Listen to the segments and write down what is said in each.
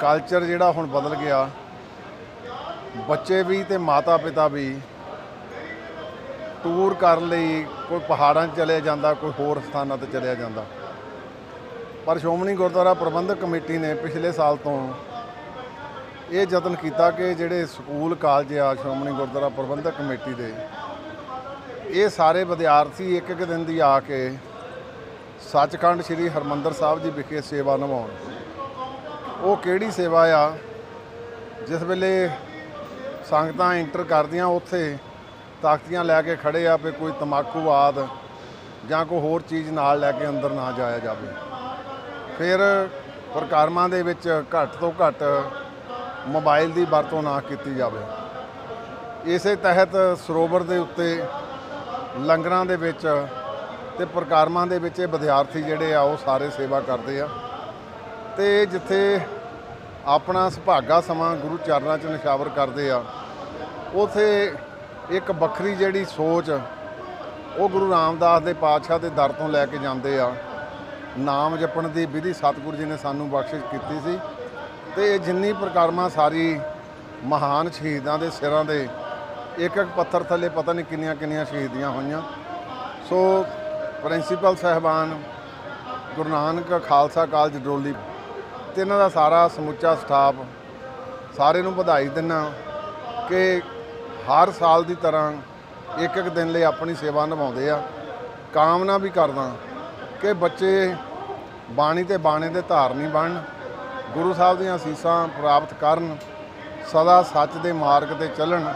Culture ਜਿਹੜਾ ਹੁਣ ਬਦਲ ਗਿਆ, ਬੱਚੇ ਵੀ ਤੇ ਮਾਤਾ ਪਿਤਾ ਵੀ ਟੂਰ ਕਰਨ ਲਈ ਕੋਈ ਪਹਾੜਾਂ 'ਚ ਚਲੇ ਜਾਂਦਾ, ਕੋਈ ਹੋਰ ਸਥਾਨਾਂ ਤੇ ਚਲਿਆ ਜਾਂਦਾ। ਪਰ ਸ਼੍ਰੋਮਣੀ ਗੁਰਦੁਆਰਾ ਪ੍ਰਬੰਧਕ ਕਮੇਟੀ ਨੇ ਪਿਛਲੇ ਸਾਲ ਤੋਂ ਇਹ ਯਤਨ ਕੀਤਾ ਕਿ ਜਿਹੜੇ ਸਕੂਲ, ਕਾਲਜ ਆ ਸ਼੍ਰੋਮਣੀ ਗੁਰਦੁਆਰਾ ਪ੍ਰਬੰਧਕ ਕਮੇਟੀ ਦੇ, ਇਹ ਸਾਰੇ ਵਿਦਿਆਰਥੀ ਇੱਕ ਇੱਕ ਦਿਨ ਦੀ ਆ ਕੇ ਸੱਚਖੰਡ ਸ੍ਰੀ ਹਰਮੰਦਰ ਸਾਹਿਬ ਜੀ ਵਿਖੇ ਸੇਵਾ ਨਿਭਾਉਣ। ਉਹ ਕਿਹੜੀ ਸੇਵਾ ਆ? ਜਿਸ ਵੇਲੇ ਸੰਗਤਾਂ ਇੰਟਰ ਕਰਦੀਆਂ ਉੱਥੇ, ਤਾਕਤੀਆਂ ਲੈ ਕੇ ਖੜੇ ਆ ਵੀ ਕੋਈ ਤਮਾਕੂ ਆਦ ਜਾਂ ਕੋਈ ਹੋਰ ਚੀਜ਼ ਨਾਲ ਲੈ ਕੇ ਅੰਦਰ ਨਾ ਜਾਇਆ ਜਾਵੇ। ਫਿਰ ਪ੍ਰਕਾਰਮਾਂ ਦੇ ਵਿੱਚ ਘੱਟ ਤੋਂ ਘੱਟ ਮੋਬਾਈਲ ਦੀ ਵਰਤੋਂ ਨਾ ਕੀਤੀ ਜਾਵੇ। ਇਸੇ ਤਹਿਤ ਸਰੋਵਰ ਦੇ ਉੱਤੇ, ਲੰਗਰਾਂ ਦੇ ਵਿੱਚ ਤੇ ਪ੍ਰਕਾਰਮਾਂ ਦੇ ਵਿੱਚ ਇਹ ਵਿਦਿਆਰਥੀ ਜਿਹੜੇ ਆ ਉਹ ਸਾਰੇ ਸੇਵਾ ਕਰਦੇ ਆ। ਤੇ ਜਿੱਥੇ ਆਪਣਾ ਸੁਭਾਗਾ ਸਮਾਂ ਗੁਰੂ ਚਰਨਾਂ 'ਚ ਨਿਸ਼ਾਵਰ ਕਰਦੇ ਆ। ਉਥੇ ਇੱਕ ਵੱਖਰੀ ਜਿਹੜੀ ਸੋਚ, ਉਹ ਗੁਰੂ ਰਾਮਦਾਸ ਦੇ ਪਾਤਸ਼ਾਹ ਦੇ ਦਰ ਤੋਂ ਲੈ ਕੇ ਜਾਂਦੇ ਆ। ਨਾਮ ਜਪਣ ਦੀ ਵਿਧੀ ਸਤਿਗੁਰੂ ਜੀ ਨੇ ਸਾਨੂੰ ਬਖਸ਼ਿਸ਼ ਕੀਤੀ ਸੀ ਤੇ ਇਹ ਜਿੰਨੀ ਪ੍ਰਕਾਰਮਾ ਸਾਰੀ ਮਹਾਨ ਸ਼ਹੀਦਾਂ ਦੇ ਸਿਰਾਂ ਦੇ ਇੱਕ ਇੱਕ ਪੱਥਰ ਥੱਲੇ ਪਤਾ ਨਹੀਂ ਕਿੰਨੀਆਂ ਕਿੰਨੀਆਂ ਸ਼ਹੀਦੀਆਂ ਹੋਈਆਂ। ਸੋ ਪ੍ਰਿੰਸੀਪਲ ਸਹਿਬਾਨ ਗੁਰੂ ਨਾਨਕ ਖਾਲਸਾ ਕਾਲਜ ਡੋਲੀ ਤੇ ਇਹਨਾਂ ਦਾ ਸਾਰਾ ਸਮੁੱਚਾ ਸਟਾਫ ਸਾਰੇ ਨੂੰ ਵਧਾਈ ਦਿੰਨਾ ਕਿ ਹਰ ਸਾਲ ਦੀ ਤਰ੍ਹਾਂ ਇੱਕ ਇੱਕ ਦਿਨ ਲਈ ਆਪਣੀ ਸੇਵਾ ਨਿਭਾਉਂਦੇ ਆ। ਕਾਮਨਾ ਵੀ ਕਰਦਾ ਕਿ ਬੱਚੇ ਬਾਣੀ ਤੇ ਬਾਣੇ ਦੇ ਧਾਰਨੀ ਬਣਨ, ਗੁਰੂ ਸਾਹਿਬ ਦੀਆਂ ਅਸੀਸਾਂ ਪ੍ਰਾਪਤ ਕਰਨ, ਸਦਾ ਸੱਚ ਦੇ ਮਾਰਗ ਤੇ ਚੱਲਣ,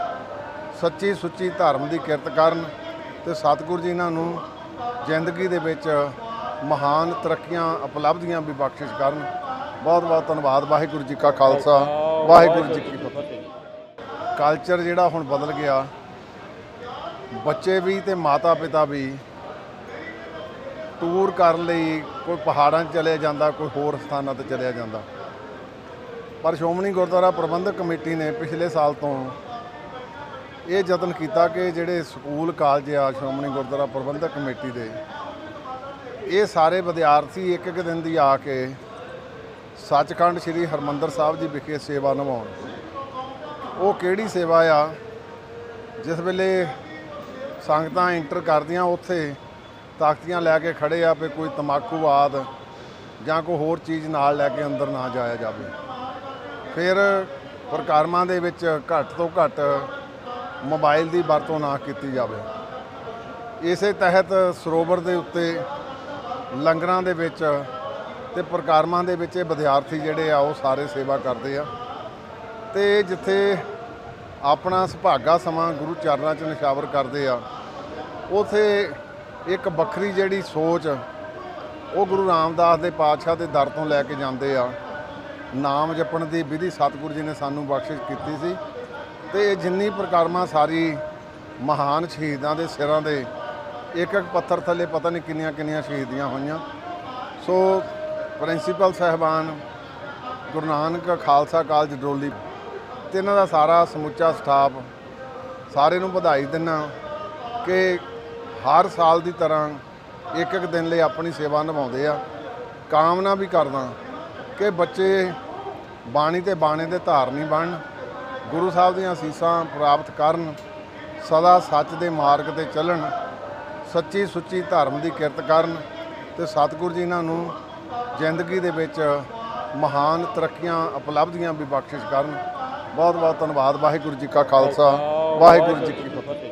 ਸੱਚੀ ਸੁੱਚੀ ਧਰਮ ਦੀ ਕਿਰਤ ਕਰਨ ਤੇ ਸਤਿਗੁਰੂ ਜੀ ਇਹਨਾਂ ਨੂੰ ਜ਼ਿੰਦਗੀ ਦੇ ਵਿੱਚ ਮਹਾਨ ਤਰੱਕੀਆਂ ਉਪਲਬਧੀਆਂ ਵੀ ਬਖਸ਼ਿਸ਼ ਕਰਨ। ਬਹੁਤ ਬਹੁਤ ਧੰਨਵਾਦ, ਵਾਹਿਗੁਰੂ ਜੀ ਕਾ ਖਾਲਸਾ, ਵਾਹਿਗੁਰੂ ਜੀ ਕੀ ਫਤਿਹ। ਕਲਚਰ ਜਿਹੜਾ ਹੁਣ ਬਦਲ ਗਿਆ, ਬੱਚੇ ਵੀ ਤੇ ਮਾਤਾ ਪਿਤਾ ਵੀ ਟੂਰ ਕਰਨ ਲਈ ਕੋਈ ਪਹਾੜਾਂ 'ਚ ਚਲਿਆ ਜਾਂਦਾ, ਕੋਈ ਹੋਰ ਸਥਾਨਾਂ ਤੇ ਚਲਿਆ ਜਾਂਦਾ। ਪਰ ਸ਼੍ਰੋਮਣੀ ਗੁਰਦੁਆਰਾ ਪ੍ਰਬੰਧਕ ਕਮੇਟੀ ਨੇ ਪਿਛਲੇ ਸਾਲ ਤੋਂ ਇਹ ਯਤਨ ਕੀਤਾ ਕਿ ਜਿਹੜੇ ਸਕੂਲ, ਕਾਲਜ ਆ ਸ਼੍ਰੋਮਣੀ ਗੁਰਦੁਆਰਾ ਪ੍ਰਬੰਧਕ ਕਮੇਟੀ ਦੇ, ਇਹ ਸਾਰੇ ਵਿਦਿਆਰਥੀ ਇੱਕ ਇੱਕ ਦਿਨ ਦੀ ਆ ਕੇ ਸੱਚਖੰਡ ਸ੍ਰੀ ਹਰਮੰਦਰ ਸਾਹਿਬ ਜੀ ਵਿਖੇ ਸੇਵਾ ਨਿਭਾਉਣ। ਉਹ ਕਿਹੜੀ ਸੇਵਾ ਆ? ਜਿਸ ਵੇਲੇ ਸੰਗਤਾਂ ਇੰਟਰ ਕਰਦੀਆਂ ਉੱਥੇ, ਤਾਕਤੀਆਂ ਲੈ ਕੇ ਖੜੇ ਆ ਵੀ ਕੋਈ ਤਮਾਕੂ ਆਦ ਜਾਂ ਕੋਈ ਹੋਰ ਚੀਜ਼ ਨਾਲ ਲੈ ਕੇ ਅੰਦਰ ਨਾ ਜਾਇਆ ਜਾਵੇ। ਫਿਰ ਪ੍ਰਕਾਰਮਾਂ ਦੇ ਵਿੱਚ ਘੱਟ ਤੋਂ ਘੱਟ ਮੋਬਾਈਲ ਦੀ ਵਰਤੋਂ ਨਾ ਕੀਤੀ ਜਾਵੇ। ਇਸੇ ਤਹਿਤ ਸਰੋਵਰ ਦੇ ਉੱਤੇ ਲੰਗਰਾਂ ਦੇ ਵਿੱਚ ਤੇ ਪ੍ਰਕਾਰਮਾਂ ਦੇ ਵਿੱਚ ਇਹ ਵਿਦਿਆਰਥੀ ਜਿਹੜੇ ਆ, ਉਹ ਸਾਰੇ ਸੇਵਾ ਕਰਦੇ ਆ। ਤੇ ਜਿੱਥੇ ਆਪਣਾ ਸੁਭਾਗਾ ਸਮਾਂ ਗੁਰੂ ਚਰਨਾਂ 'ਚ ਨਿਸ਼ਾਵਰ ਕਰਦੇ ਆ, ਉਥੇ ਇੱਕ ਵੱਖਰੀ ਜਿਹੜੀ ਸੋਚ, ਉਹ ਗੁਰੂ ਰਾਮਦਾਸ ਦੇ ਪਾਤਸ਼ਾਹ ਦੇ ਦਰ ਤੋਂ ਲੈ ਕੇ ਜਾਂਦੇ ਆ। ਨਾਮ ਜਪਣ ਦੀ ਵਿਧੀ ਸਤਿਗੁਰੂ ਜੀ ਨੇ ਸਾਨੂੰ ਬਖਸ਼ਿਸ਼ ਕੀਤੀ ਸੀ ਤੇ ਇਹ ਜਿੰਨੀ ਪ੍ਰਕਾਰਮਾ ਸਾਰੀ ਮਹਾਨ ਸ਼ਹੀਦਾਂ ਦੇ ਸਿਰਾਂ ਦੇ ਇੱਕ ਇੱਕ ਪੱਥਰ ਥੱਲੇ ਪਤਾ ਨਹੀਂ ਕਿੰਨੀਆਂ ਕਿੰਨੀਆਂ ਸ਼ਹੀਦੀਆਂ ਹੋਈਆਂ। ਸੋ ਪ੍ਰਿੰਸੀਪਲ ਸਹਿਬਾਨ ਗੁਰੂ ਨਾਨਕ ਖਾਲਸਾ ਕਾਲਜ ਡੋਲੀ ਤੇ ਇਹਨਾਂ ਦਾ ਸਾਰਾ ਸਮੁੱਚਾ ਸਟਾਫ ਸਾਰੇ ਨੂੰ ਵਧਾਈ ਦਿੰਨਾ ਕਿ ਹਰ ਸਾਲ ਦੀ ਤਰ੍ਹਾਂ ਇੱਕ ਇੱਕ ਦਿਨ ਲਈ ਆਪਣੀ ਸੇਵਾ ਨਿਭਾਉਂਦੇ ਆ। ਕਾਮਨਾ ਵੀ ਕਰਦਾ ਕਿ ਬੱਚੇ ਬਾਣੀ ਤੇ ਬਾਣੇ ਦੇ ਧਾਰਨੀ ਬਣਨ, ਗੁਰੂ ਸਾਹਿਬ ਦੀਆਂ ਅਸੀਸਾਂ ਪ੍ਰਾਪਤ ਕਰਨ, ਸਦਾ ਸੱਚ ਦੇ ਮਾਰਗ ਤੇ ਚੱਲਣ, ਸੱਚੀ ਸੁੱਚੀ ਧਰਮ ਦੀ ਕਿਰਤ ਕਰਨ ਤੇ ਸਤਿਗੁਰੂ ਜੀ ਇਹਨਾਂ ਨੂੰ ਜ਼ਿੰਦਗੀ ਦੇ ਵਿੱਚ ਮਹਾਨ ਤਰੱਕੀਆਂ ਉਪਲਬਧੀਆਂ ਵੀ ਬਖਸ਼ਿਸ਼ ਕਰਨ। ਬਹੁਤ ਬਹੁਤ ਧੰਨਵਾਦ। ਵਾਹਿਗੁਰੂ ਜੀ ਕਾ ਖਾਲਸਾ। ਵਾਹਿਗੁਰੂ ਜੀ ਕੀ ਫਤਿਹ।